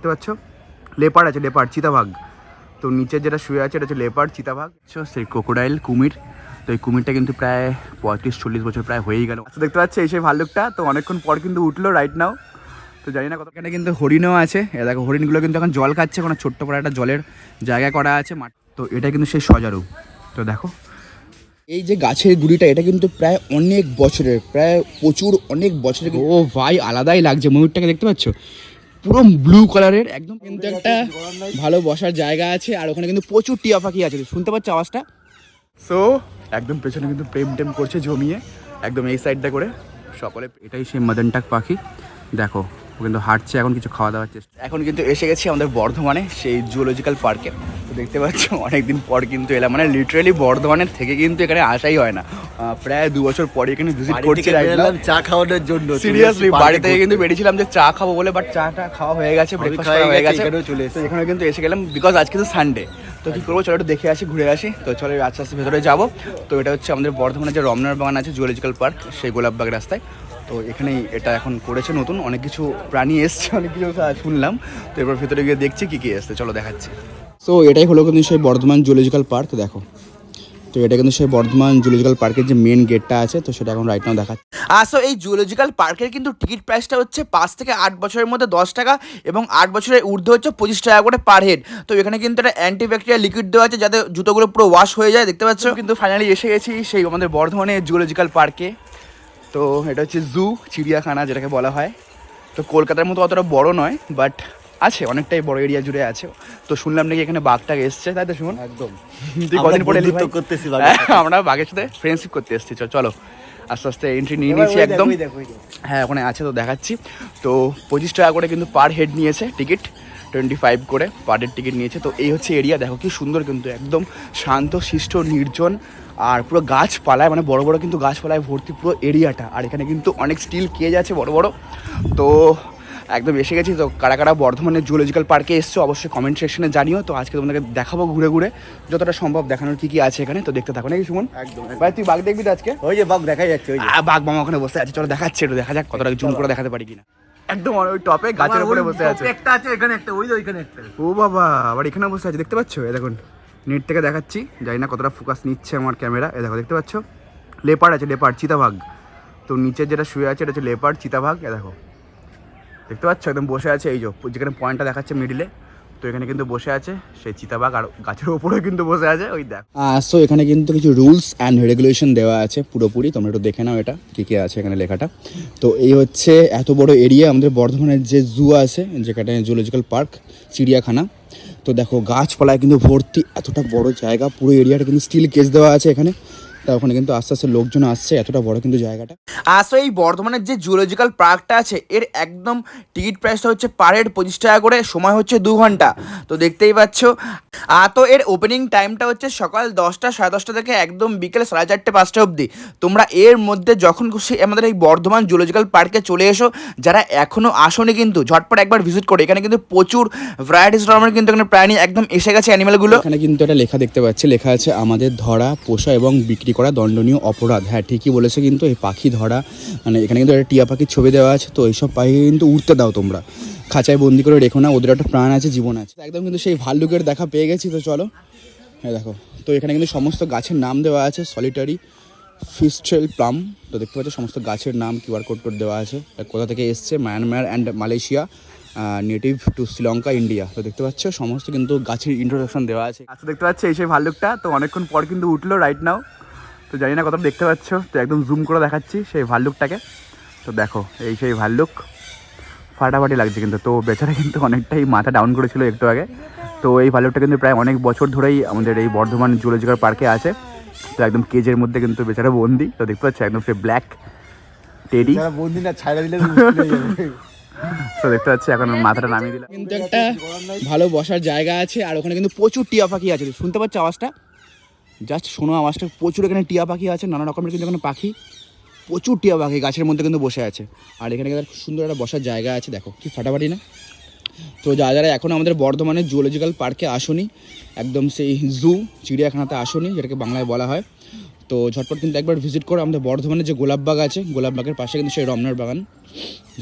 দেখতে পাচ্ছ? লেপার আছে লেপার চিতাভাগ তো নিচে যেটা শুয়ে আছে এটা হচ্ছে লেপার দেখছ, সেই ক্রোকোডাইল কুমির। তো এই কুমিরটা কিন্তু প্রায় পঁয়ত্রিশ চল্লিশ বছর প্রায় হয়েই গেল। দেখতে পাচ্ছি এই সেই ভাল্লুকটা। তো অনেকক্ষণ পর কিন্তু উঠল রাইট নাও তো জানি না কত এখানে কিন্তু হরিণও আছে। এ দেখো হরিণগুলো কিন্তু এখন জল খাচ্ছে কোনো ছোট্ট করে একটা জলের জায়গা করা আছে মাঠ। তো এটা কিন্তু সেই সজারু। তো দেখো। এই যে গাছের গুড়িটা এটা কিন্তু প্রায় অনেক বছরের প্রায় প্রচুর অনেক বছরের। ও ভাই আলাদাই লাগছে। ময়ূরটাকে দেখতে পাচ্ছ? পুরো ব্লু কালারের একদম কিন্তু একটা ভালো বসার জায়গা আছে আর ওখানে কিন্তু প্রচুর টিয়া পাখি আছে শুনতে পাচ্ছ আওয়াজটা? সো একদম পেছনে কিন্তু প্রেম টেম করছে জমিয়ে একদম এই সাইডটা করে। সকলে এটাই সেই মদনটাক পাখি। দেখো ও কিন্তু হাঁটছে এখন কিছু খাওয়া দাওয়ার চেষ্টা। এখন কিন্তু এসে গেছি আমাদের বর্ধমানে সেই জুলজিক্যাল পার্কে তো দেখতে পাচ্ছ অনেকদিন পর কিন্তু এলাম। মানে লিটারেলি বর্ধমানের থেকে কিন্তু এখানে আসাই হয় না। প্রায় দু বছর পরে এখানে ভিজিট করছি চা খাওয়ানোর জন্য সিরিয়াসলি বাড়ি থেকে কিন্তু বেরিয়েছিলাম যে চা খাব বলে বাট চাটা খাওয়া হয়ে গেছে ব্রেকফাস্ট করা হয়ে গেছে চলে তো এসেছি। এখানে কিন্তু এসে গেলাম বিকজ আজকে তো সানডে তো কি করব চলো একটু দেখে আসি ঘুরে আসি। তো চলো আস্তে আস্তে ভেতরে যাব। তো এটা হচ্ছে আমাদের বর্ধমানে যে রমনার বাগান আছে জুলজিক্যাল পার্ক সেই গোলাপবাগ রাস্তায়। তো এখানেই এটা এখন করেছে নতুন অনেক কিছু প্রাণী এসছে অনেক কিছু শুনলাম। তো এবার ভেতরে গিয়ে দেখছি কি কি এসছে চলো দেখাচ্ছি। সো এটাই হলো কিন্তু সেই বর্ধমান জুলজিক্যাল পার্ক দেখো। তো এটা কিন্তু সেই বর্ধমান জুলজিক্যাল পার্কের যে মেন গেটটা আছে তো সেটা এখন রাইট নাও দেখাচ্ছি। আসো এই জুলজিক্যাল পার্কের কিন্তু টিকিট প্রাইসটা হচ্ছে পাঁচ থেকে আট বছরের মধ্যে দশ টাকা এবং আট বছরের ঊর্ধ্বে হচ্ছে পঁচিশ টাকা করে পার হেড তো এখানে কিন্তু একটা অ্যান্টিব্যাকটেরিয়াল লিকুইড দেওয়া আছে যাতে জুতোগুলো পুরো ওয়াশ হয়ে যায় দেখতে পাচ্ছ? কিন্তু ফাইনালি এসে গেছি সেই আমাদের বর্ধমানে জুলজিক্যাল পার্কে তো এটা হচ্ছে জু চিড়িয়াখানা যেটাকে বলা হয়। তো কলকাতার মতো অতটা বড় নয় বাট আছে অনেকটাই বড় এরিয়া জুড়ে আছে। তো শুনলাম নাকি এখানে বাঘটা এসছে তাই তো শুনুন একদম। তুই কদিন পরে? করতেছি আমরা বাঘের সাথে ফ্রেন্ডশিপ করতে এসেছি চল, চলো। আস্তে আস্তে এন্ট্রি নিয়ে নিয়েছি একদম। হ্যাঁ ওখানে আছে তো দেখাচ্ছি। তো পঁচিশ টাকা করে কিন্তু পার হেড নিয়েছে টিকিট টোয়েন্টি ফাইভ করে পার হেড টিকিট নিয়েছে। তো এই হচ্ছে এরিয়া দেখো কি সুন্দর কিন্তু একদম শান্ত শিষ্ট নির্জন আর পুরো গাছপালায় মানে বড় বড় কিন্তু গাছপালায় ভর্তি পুরো এরিয়াটা আর এখানে কিন্তু অনেক স্টিল কেজ আছে বড় বড়। তো একদম এসে গেছি। তো কারা কারা বর্ধমানের জুলজিক্যাল পার্কে এসছো অবশ্যই কমেন্ট সেকশনে জানিও। তো আজকে তোমাদেরকে দেখাবো ঘুরে ঘুরে। যতটা সম্ভব দেখানোর কি কি আছে এখানে তো দেখতে থাকো। নাকি সুমন? একদম। ভাই তুই বাঘ দেখবি তো আজকে? ওই যে বাঘ দেখা যাচ্ছে ওই যে। বাঘ মামা ওখানে বসে আছে। চলো দেখাচ্ছে একটু দেখা যাক কতটা জুম করে দেখাতে পারি কিনা। একদম আর ওই টপে গাছের উপরে বসে আছে। একটা আছে এখানে একটা ওই যে ওইখানে একটা। ও বাবা আবার এখানে বসে আছে দেখতে পাচ্ছ? এ দেখুন নেট থেকে দেখাচ্ছি। জানি না কতটা ফোকাস নিচ্ছে আমার ক্যামেরা এ দেখো দেখতে পাচ্ছ? লেপার্ড আছে লেপার্ড চিতাবাঘ। তো নিচে যেটা শুয়ে আছে এটা হচ্ছে লেপার্ড চিতাবাঘ। এ দেখো দেখতে পাচ্ছ? একদম বসে আছে এই যে, যেখানে পয়েন্টটা দেখাচ্ছে মিডিলে তো এখানে কিন্তু বসে আছে সেই চিতাবাঘ আর গাছের ওপরেও কিন্তু বসে আছে, ওই দেখ। সো এখানে কিন্তু কিছু রুলস অ্যান্ড রেগুলেশন দেওয়া আছে পুরোপুরি, তোমরা একটু দেখে নাও এটা, কী কী আছে এখানে লেখাটা। তো এই হচ্ছে এত বড় এরিয়া আমাদের বর্ধমানের যে জু আছে, যেখানে জুলজিক্যাল পার্ক চিড়িয়াখানা, তো দেখো গাছপালায় কিন্তু ভর্তি এতটা বড় জায়গা, পুরো এরিয়াটা কিন্তু স্টিল কেস দেওয়া আছে এখানে। তা ওখানে কিন্তু আস্তে আস্তে লোকজন আসছে এতটা বড় কিন্তু জায়গাটা। আসো এই বর্ধমানের যে জুলজিক্যাল পার্কটা আছে এর একদম টিকিট প্রাইসটা হচ্ছে পার হেড পঁচিশ টাকা করে সময় হচ্ছে দু ঘণ্টা। তো দেখতেই পাচ্ছ। আর তো এর ওপেনিং টাইমটা হচ্ছে সকাল দশটা সাড়ে দশটা থেকে একদম বিকেল সাড়ে চারটে পাঁচটা অবধি। তোমরা এর মধ্যে যখন খুশি আমাদের এই বর্ধমান জুলজিক্যাল পার্কে চলে এসো যারা এখনও আসোনি কিন্তু ঝটপট একবার ভিজিট করে। এখানে কিন্তু প্রচুর ভ্যারাইটিস ধরনের কিন্তু এখানে প্রাণী একদম এসে গেছে অ্যানিমেলগুলো এখানে কিন্তু একটা লেখা দেখতে পাচ্ছি লেখা আছে আমাদের ধরা পোষা এবং বিক্রি করা দণ্ডনীয় অপরাধ। হ্যাঁ ঠিকই বলেছে কিন্তু এই পাখি ধরা মানে এখানে কিন্তু একটা টিয়া পাখির ছবি দেওয়া আছে, তো এইসব পাখি কিন্তু উঠতে দাও তোমরা। খাঁচায় বন্দি করে রেখো না, ওদের একটা প্রাণ আছে, জীবন আছে। একদম কিন্তু সেই ভাল্লুকের দেখা পেয়ে গেছি, তো চলো। হ্যাঁ দেখো, তো এখানে কিন্তু সমস্ত গাছের নাম দেওয়া আছে সলিটারি ফিস্ট্রেল প্লাম তো দেখতে পাচ্ছ, সমস্ত গাছের নাম কিউআর কোড কোড দেওয়া আছে। কোথা থেকে এসছে? Myanmar and Malaysia native to Sri Lanka India তো দেখতে পাচ্ছ, সমস্ত কিন্তু গাছের ইন্ট্রোডাকশন দেওয়া আছে। আচ্ছা দেখতে পাচ্ছ, এই সেই ভাল্লুকটা, তো অনেকক্ষণ পর কিন্তু উঠল রাইট নাও তো জানি না কতটা দেখতে পাচ্ছ তো একদম জুম করে দেখাচ্ছি সেই ভাল্লুকটাকে। তো দেখো এই সেই ভাল্লুক ফাটাফাটি লাগছে কিন্তু। তো বেচারা কিন্তু অনেকটাই মাথা ডাউন করেছিল একটু আগে। তো এই ভাল্লুকটা কিন্তু প্রায় অনেক বছর ধরেই আমাদের এই বর্ধমান জুলজিক্যাল পার্কে আছে। তো একদম কেজের মধ্যে কিন্তু বেচারা বন্দি। তো দেখতে পাচ্ছ একদম সে ব্ল্যাক টেডি বন্দি না ছাইড়া দিলে। তো দেখতে পাচ্ছি এখন মাথাটা নামিয়ে দিলাম। কিন্তু একটা ভালো বসার জায়গা আছে আর ওখানে কিন্তু প্রচুর টিয়া পাখি আছে। শুনতে পাচ্ছ আওয়াজটা? জাস্ট শোনো আওয়াজটা প্রচুর এখানে টিয়া পাখি আছে, নানা রকমের কিন্তু এখানে পাখি। প্রচুর টিয়া পাখি গাছের মধ্যে কিন্তু বসে আছে। আর এখানে কিন্তু সুন্দর একটা বসার জায়গা আছে, দেখো, কি ফাটাফাটি না? তো যারা যারা এখন আমাদের বর্ধমানের জুলজিক্যাল পার্কে আসনি, একদম সেই জু চিড়িয়াখানাতে আসনি, যেটাকে বাংলায় বলা হয়, তো ঝটপট কিন্তু একবার ভিজিট করো। আমাদের বর্ধমানে যে গোলাপবাগ আছে গোলাপবাগের পাশে কিন্তু সেই রমনার বাগান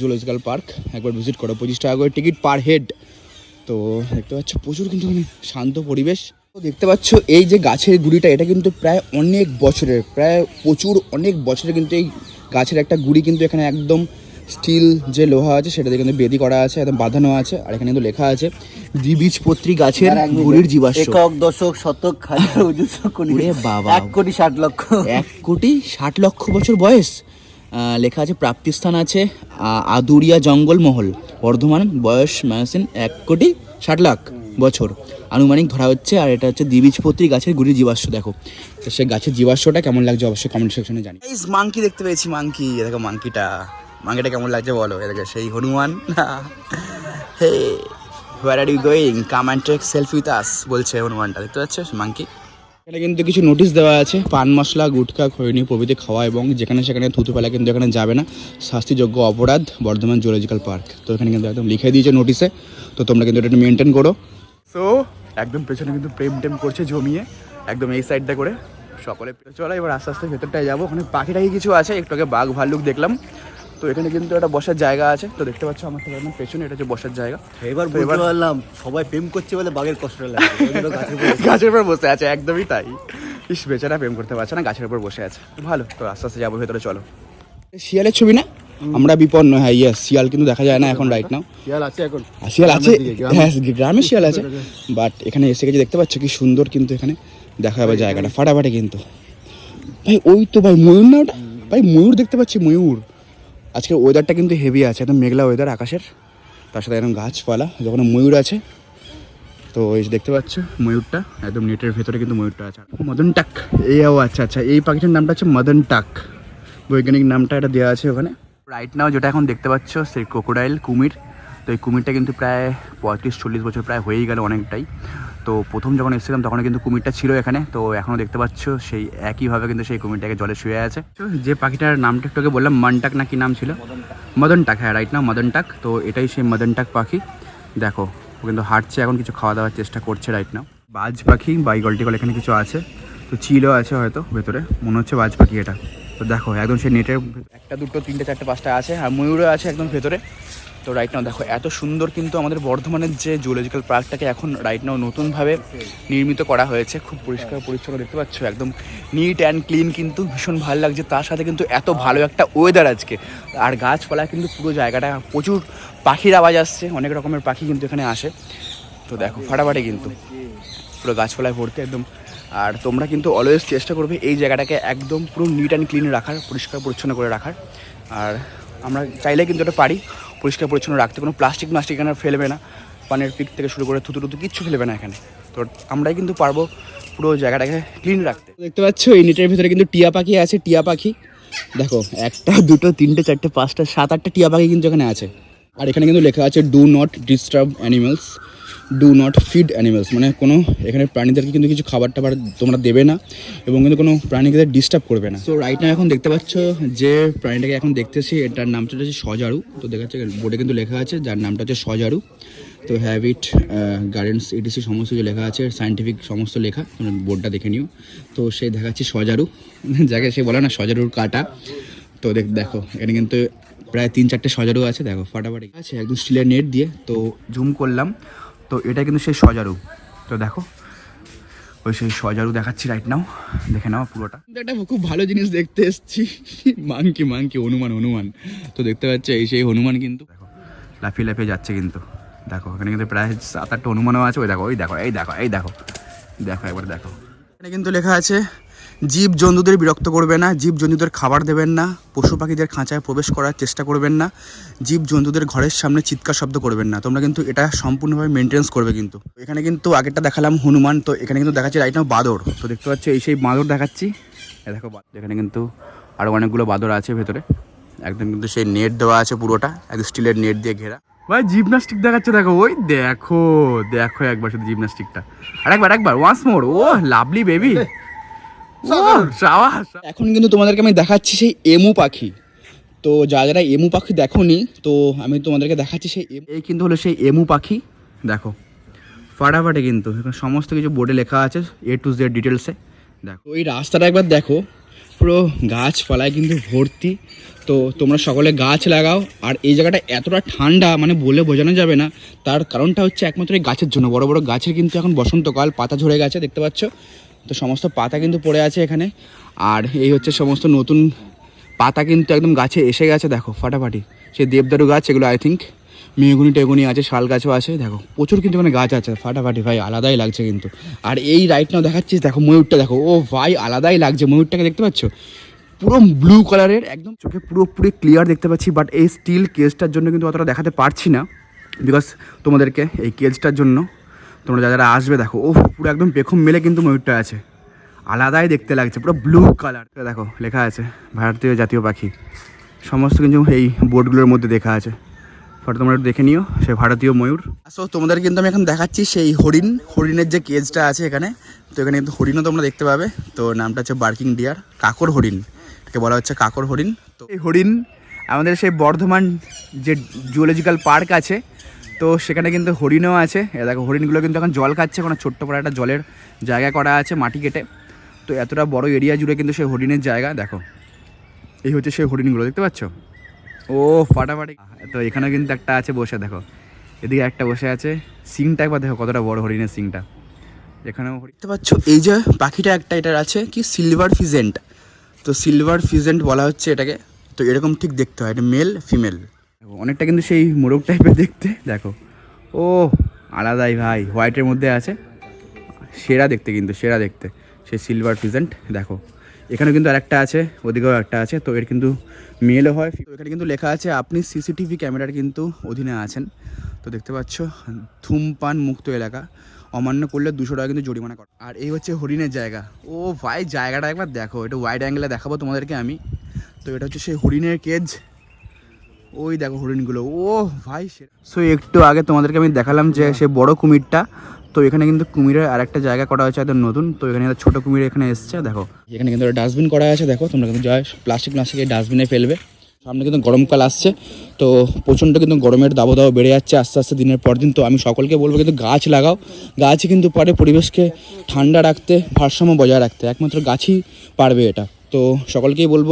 জুলজিক্যাল পার্ক একবার ভিজিট করো। পঁচিশ টাকা করে টিকিট পার হেড তো দেখতে পাচ্ছ, প্রচুর কিন্তু শান্ত পরিবেশ। দেখতে পাচ্ছ এই যে গাছের গুড়িটা এটা কিন্তু প্রায় অনেক বছরের প্রায় প্রচুর অনেক বছরের কিন্তু এই গাছের একটা গুড়ি কিন্তু এখানে একদম স্টিল যে লোহা আছে সেটা দিয়ে কিন্তু বেদি করা আছে একদম বাঁধানো আছে আর এখানে কিন্তু লেখা আছে দ্বিবীজপত্রী গাছের গুড়ির জীবাশ্ম। একক দশক শতক হাজার বাবা। এক কোটি ষাট লক্ষ। এক কোটি ষাট লক্ষ বছর বয়স। আহ, লেখা আছে প্রাপ্তিস্থান আছে আদুরিয়া জঙ্গলমহল বর্ধমান বয়স ম্যাসিন এক কোটি ষাট লাখ। বছর। আনুমানিক ধরা হচ্ছে আর এটা হচ্ছে দ্বিবীজপত্রী গাছের গুড়ি জীবাশ্ম দেখো। তো সেই গাছের জীবাশ্মটা কেমন লাগছে অবশ্যই কমেন্ট সেকশনে জানি এই মাংকি দেখতে পেয়েছি মাংকি দেখো মাংকিটা মাংকিটা কেমন লাগছে বলো? এদিকে সেই Hanuman. Hey where are you going come and take selfie with us বলছে হনুমানটা। দেখতে পাচ্ছ? মাংকি এখানে কিন্তু কিছু নোটিশ দেওয়া আছে। পান মশলা গুটখা খৈনি প্রভৃতি খাওয়া এবং যেখানে সেখানে থুতু ফেলা কিন্তু এখানে যাবে না। শাস্তিযোগ্য অপরাধ বর্ধমান জুলজিক্যাল পার্ক। তো এখানে কিন্তু একদম লিখে দিয়েছে নোটিশে তো তোমরা কিন্তু এটা মেনটেন করো। সো একদম পেছনে কিন্তু প্রেম টেম করছে জমিয়ে একদম এই সাইডটা করে। সকলে চলো এবার আস্তে আস্তে ভেতরটায় যাব। ওখানে পাখি টাখি কিছু আছে একটু আগে বাঘ ভাল্লুক দেখলাম। তো এখানে কিন্তু একটা বসার জায়গা আছে। তো দেখতে পাচ্ছ আমার থেকে একদম পেছনে এটা হচ্ছে বসার জায়গা। এবার বুঝতে পারলাম সবাই প্রেম করছে বলে বাঘের কষ্ট লাগে গাছের গাছের উপর বসে আছে একদমই তাই। ইস বেচারা প্রেম করতে পারছে না গাছের উপর বসে আছে। ভালো তো আস্তে আস্তে যাব ভেতরে চলো। শিয়ালের ছবি না? আমরা বিপন্ন হ্যাঁ ইয়েস শিয়াল কিন্তু দেখা যায় না এখন রাইট নাও শিয়াল আছে এখন। শিয়াল আছে? হ্যাঁ গ্রামে শিয়াল আছে। বাট এখানে এসে গেছে দেখতে পাচ্ছ কি সুন্দর কিন্তু এখানে দেখা যাবে জায়গাটা। ফাটাফাটি কিন্তু। ভাই ওই তো ভাই ময়ূর না ওটা? ভাই ময়ূর দেখতে পাচ্ছি ময়ূর। আজকের ওয়েদারটা কিন্তু হেভি আছে একদম মেঘলা ওয়েদার আকাশের। তার সাথে একদম গাছপালা যখন ময়ূর আছে। তো এই দেখতে পাচ্ছ ময়ূরটা একদম নেটের ভেতরে কিন্তু ময়ূরটা আছে। মদন টাক। এই আচ্ছা আচ্ছা এই পাখিটার নামটা হচ্ছে মদন টাক। বৈজ্ঞানিক নামটা এটা দেওয়া আছে ওখানে। রাইট নাও যেটা এখন দেখতে পাচ্ছ, সেই ক্রোকোডাইল কুমির। তো এই কুমিরটা কিন্তু প্রায় পঁয়ত্রিশ, চল্লিশ বছর প্রায় হয়েই গেল অনেকটাই। তো প্রথম যখন এসেছিলাম তখন কিন্তু কুমিরটা ছিল এখানে। তো এখনও দেখতে পাচ্ছ, সেই একইভাবে কিন্তু সেই কুমিরটাকে জলে শুয়ে আছে। যে পাখিটার নামটা একটু বললাম মনটাক না কি নাম ছিল? মদন টাক হ্যাঁ রাইট নাও মদন টাক তো এটাই সেই মদন টাক পাখি। দেখো, ও কিন্তু হাঁটছে, এখন কিছু খাওয়া দাওয়ার চেষ্টা করছে রাইট নাও বাজ পাখি বাই গল্টিকল এখানে কিছু আছে। তো চিলও আছে হয়তো ভেতরে। মনে হচ্ছে বাজ পাখি এটা। তো দেখো, একদম সে নেটের একটা, দুটো, তিনটে, চারটে, পাঁচটা আছে, আর ময়ূরও আছে একদম ভেতরে। তো রাইট নাও দেখো, এত সুন্দর কিন্তু আমাদের বর্ধমানের যে জুলজিক্যাল পার্কটাকে এখন রাইট নাও নতুনভাবে নির্মিত করা হয়েছে, খুব পরিষ্কার পরিচ্ছন্ন দেখতে পাচ্ছ, একদম নিট অ্যান্ড ক্লিন কিন্তু ভীষণ ভালো লাগছে। তার সাথে কিন্তু এত ভালো একটা ওয়েদার আজকে। আর গাছপালা কিন্তু পুরো জায়গাটা প্রচুর পাখির আওয়াজ আসছে, অনেক রকমের পাখি কিন্তু এখানে আসে। তো দেখো, ফাটাফাটি কিন্তু। পুরো গাছপালায় ভর্তি একদম। আর তোমরা কিন্তু অলওয়েজ চেষ্টা করবে এই জায়গাটাকে একদম পুরো নিট অ্যান্ড ক্লিন রাখার, পরিষ্কার পরিচ্ছন্ন করে রাখার। আর আমরা চাইলে কিন্তু এটা পারি, পরিষ্কার পরিচ্ছন্ন রাখতে। কোনো প্লাস্টিক মাস্টিক এখানে ফেলবে না। পানের পিক থেকে শুরু করে থুতু টুতু কিচ্ছু ফেলবে না এখানে। তো আমরাই কিন্তু পারব পুরো জায়গাটাকে ক্লিন রাখতে। দেখতে পাচ্ছ, এই নেটের ভিতরে কিন্তু টিয়া পাখি আছে, টিয়া পাখি। দেখো, একটা, দুটো, তিনটে, চারটে, পাঁচটা, সাত, আটটা টিয়া পাখি কিন্তু এখানে আছে। আর এখানে কিন্তু লেখা আছে do not disturb animals do not feed animals মানে কোনো এখানে প্রাণীদেরকে কিন্তু কিছু খাবার টাবার তোমরা দেবে না এবং কিন্তু কোনো প্রাণীকে ডিস্টার্ব করবে না। তো রাইট নাও এখন দেখতে পাচ্ছ যে প্রাণীটাকে এখন দেখতেছি, এটার নামটা হচ্ছে সজারু। তো দেখা যাচ্ছে বোর্ডে কিন্তু লেখা আছে, যার নামটা হচ্ছে সজারু। তো হ্যাবিট গার্ডেন্স এডিসি সমস্ত কিছু লেখা আছে সায়েন্টিফিক সমস্ত লেখা, তোমরা বোর্ডটা দেখে নিও। তো সে দেখাচ্ছে সজারু। যাকে সে বলে না, সজারুর কাটা। তো দেখ, দেখো, এখানে কিন্তু প্রায় তিন চারটে সজারু আছে, দেখো, ফাটাফাটি আছে, একদম স্টিলের নেট দিয়ে। তো জুম করলাম। তো এটা কিন্তু সেই সজারু। তো দেখো ওই সেই সজারু দেখাচ্ছি রাইট নাও দেখে নাও পুরোটা। একটা খুব ভালো জিনিস দেখতে এসেছি। মাংকি মাংকি হনুমান হনুমান তো দেখতে পাচ্ছ এই সেই হনুমান কিন্তু। দেখো লাফিয়ে লাফিয়ে যাচ্ছে কিন্তু। দেখো এখানে কিন্তু প্রায় সাত আটটা হনুমানও আছে। ওই দেখো ওই দেখো এই দেখো এই দেখো। দেখো একবার দেখো। এখানে কিন্তু লেখা আছে জীব জন্তুদের বিরক্ত করবে না, জীব জন্তুদের খাবার দেবেন না, পশু পাখিদের খাঁচায় প্রবেশ করার চেষ্টা করবেন না, জীব জন্তুদের ঘরের সামনে চিৎকার শব্দ করবেন না। তোমরা কিন্তু এটা সম্পূর্ণভাবে মেনটেন্স করবে কিন্তু। এখানে কিন্তু আগেরটা দেখালাম হনুমান, তো এখানে কিন্তু দেখাচ্ছি রাইট নাও বাঁদর। তো দেখতে পাচ্ছ এই সেই বাঁদর দেখাচ্ছি। দেখো। এখানে কিন্তু আরও অনেকগুলো বাঁদর আছে ভেতরে। একদম কিন্তু সেই নেট দেওয়া আছে পুরোটা, একদম স্টিলের নেট দিয়ে ঘেরা। ভাই জিমনাস্টিক দেখাচ্ছে, দেখো, ওই দেখো দেখো একবার শুধু জিমনাস্টিকটা আর একবার একবার once more oh lovely baby এখন কিন্তু তোমাদেরকে আমি দেখাচ্ছি সেই এমু পাখি। তো যা যারা এমু পাখি দেখোনি তো আমি তোমাদেরকে দেখাচ্ছি সেই এমু- এই কিন্তু হলো সেই এমু পাখি। দেখো ফাটাফাটি কিন্তু। এখানে সমস্ত কিছু বোর্ডে লেখা আছে এ টু জেড ডিটেলসে দেখো। ওই রাস্তাটা একবার দেখো পুরো গাছপালায় কিন্তু ভর্তি। তো তোমরা সকলে গাছ লাগাও আর এই জায়গাটা এতটা ঠান্ডা মানে বলে বোঝানো যাবে না। তার কারণটা হচ্ছে একমাত্র এই গাছের জন্য। বড় বড় গাছের কিন্তু এখন বসন্তকাল পাতা ঝরে গেছে দেখতে পাচ্ছ? তো সমস্ত পাতা কিন্তু পড়ে আছে এখানে। আর এই হচ্ছে সমস্ত নতুন পাতা কিন্তু একদম গাছে এসে গেছে, দেখো, ফাটাফাটি। সেই দেবদারু গাছ, এগুলো আই থিঙ্ক মেগুনি টেগুনি আছে, শাল গাছও আছে, দেখো, প্রচুর কিন্তু মানে গাছ আছে, ফাটাফাটি ভাই, আলাদাই লাগছে কিন্তু। আর এই রাইট নাও দেখাচ্ছিস, দেখো, ময়ূরটা, দেখো, ও ভাই, আলাদাই লাগছে, ময়ূরটাকে দেখতে পাচ্ছ? পুরো ব্লু কালারের একদম চোখে পুরোপুরি ক্লিয়ার দেখতে পাচ্ছি বাট এই স্টিল কেজটার জন্য কিন্তু অতটা দেখাতে পারছি না বিকজ তোমাদেরকে এই কেজটার জন্য তোমরা যারা আসবে দেখো ও পুরো একদম পেখম মেলে কিন্তু ময়ূরটা আছে। আলাদাই দেখতে লাগছে, পুরো ব্লু কালার দেখো, লেখা আছে, ভারতীয় জাতীয় পাখি। সমস্ত কিন্তু এই বোর্ডগুলোর মধ্যে দেখা আছে। ফটো তোমরা একটু দেখে নিও সেই ভারতীয় ময়ূর। সো তোমাদের কিন্তু আমি এখন দেখাচ্ছি সেই হরিণ। হরিণের যে কেজটা আছে এখানে, তো এখানে কিন্তু হরিণও তোমরা দেখতে পাবে। তো নামটা হচ্ছে বার্কিং ডিয়ার কাকর হরিণ। এটাকে বলা হচ্ছে কাকর হরিণ। তো এই হরিণ, আমাদের সেই বর্ধমান যে জুওলজিক্যাল পার্ক আছে তো সেখানে কিন্তু হরিণও আছে। এ দেখো, হরিণগুলো কিন্তু এখন জল খাচ্ছে, কোনো ছোট্ট করে একটা জলের জায়গা করা আছে মাটি কেটে। তো এতটা বড় এরিয়া জুড়ে কিন্তু সেই হরিণের জায়গা, দেখো। এই হচ্ছে সেই হরিণগুলো, দেখতে পাচ্ছ? ও, ফাটাফাটি। তো এখানে কিন্তু একটা আছে বসে, দেখো। এদিকে একটা বসে আছে। সিংটা একবার দেখো, কতটা বড় হরিণের সিংটা। এখানেও দেখতে পাচ্ছ? এই যে পাখিটা একটা এটার আছে কি? Silver pheasant. তো সিলভার ফিজেন্ট বলা হচ্ছে এটাকে। তো এরকম ঠিক দেখতে হয়, এটা মেল, ফিমেল। অনেকটা কিন্তু সেই মোরগ টাইপের দেখতে। দেখো। ও, আলাদাই ভাই। হোয়াইটের মধ্যে আছে। সেরা দেখতে কিন্তু, সেরা দেখতে। সে সিলভার ফিজেন্ট দেখো। এখানে কিন্তু আরেকটা আছে, ওদিকেও একটা আছে, তো এর কিন্তু মেলও হয়। তো এখানে কিন্তু লেখা আছে, আপনি সিসিটিভি ক্যামেরার কিন্তু অধীনে আছেন। তো দেখতে পাচ্ছ, ধূমপান মুক্ত এলাকা। অমান্য করলে দুশো টাকা কিন্তু জরিমানা করা আর এই হচ্ছে হরিণের জায়গা। ও ভাই, জায়গাটা একবার দেখো। এটা ওয়াইড অ্যাঙ্গেলে দেখাবো তোমাদেরকে আমি। তো এটা হচ্ছে সেই হরিণের কেজ ওই দেখো হরিণগুলো। ও ভাই, সো একটু আগে তোমাদেরকে আমি দেখালাম যে সে বড় কুমিরটা। তো এখানে কিন্তু কুমিরের আরেকটা জায়গা করা হয়েছে, একদম নতুন। তো এখানে একটা ছোট কুমির এখানে এসছে, দেখো। এখানে কিন্তু ডাস্টবিন করা আছে, দেখো। তোমরা কিন্তু যা প্লাস্টিক প্লাস্টিক ডাস্টবিনে ফেলবে। সামনে কিন্তু গরমকাল আসছে। তো প্রচণ্ড কিন্তু গরমের দাবদাহ বেড়ে যাচ্ছে আস্তে আস্তে দিনের পর দিন। তো আমি সকলকে বলব কিন্তু গাছ লাগাও। গাছ কিন্তু পারে পরিবেশকে ঠান্ডা রাখতে, ভারসাম্য বজায় রাখতে। একমাত্র গাছই পারবে এটা। তো সকলকেই বলব,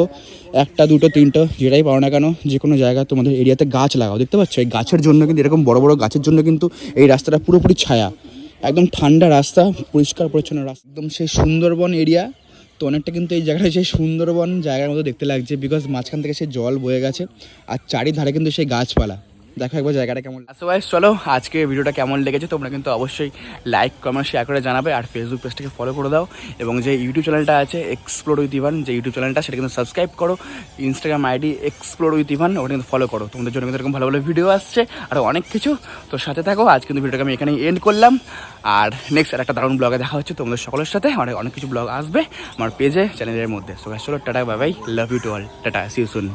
একটা, দুটো, তিনটো, যেটাই পারো না কেন যে কোনো জায়গায় তোমাদের এরিয়াতে গাছ লাগাও, দেখতে পাচ্ছ? এই গাছের জন্য কিন্তু, এরকম বড় বড় গাছের জন্য কিন্তু এই রাস্তাটা পুরোপুরি ছায়া। একদম ঠান্ডা রাস্তা, পরিষ্কার, পরিচ্ছন্ন রাস্তা। একদম সেই সুন্দরবন এরিয়া, তো অনেকটা কিন্তু এই জায়গাটা সেই সুন্দরবন জায়গার মতো দেখতে লাগছে বিকজ মাঝখান থেকে সেই জল বয়ে গেছে, আর চারিধারে কিন্তু সেই গাছপালা। দেখো একবার জায়গাটা কেমন আচ্ছা ভাই চলো আজকে ভিডিওটা কেমন লেগেছে তোমরা কিন্তু অবশ্যই লাইক কমেন্ট শেয়ার করে জানাবে আর ফেসবুক পেজটাকে ফলো করে দাও এবং যে ইউটিউব চ্যানেলটা আছে এক্সপ্লোর উইথ ইভান যে ইউটিউব চ্যানেলটা সেটা কিন্তু সাবস্ক্রাইব করো। Instagram ID explore with Ivan ওটা কিন্তু ফলো করো। তোমাদের জন্য কিন্তু এরকম ভালো ভালো ভিডিও আসছে আর অনেক কিছু। তো সাথে থাকো, আজ কিন্তু ভিডিওটাকে আমি এখানেই এন্ড করলাম। আর নেক্সট আর একটা দারুণ ব্লগে দেখা হচ্ছে তোমাদের সকলের সাথে। অনেক অনেক কিছু ব্লগ আসবে আমার পেজে চ্যানেলের মধ্যে। সো চলো, tata bye bye love you to all tata see soon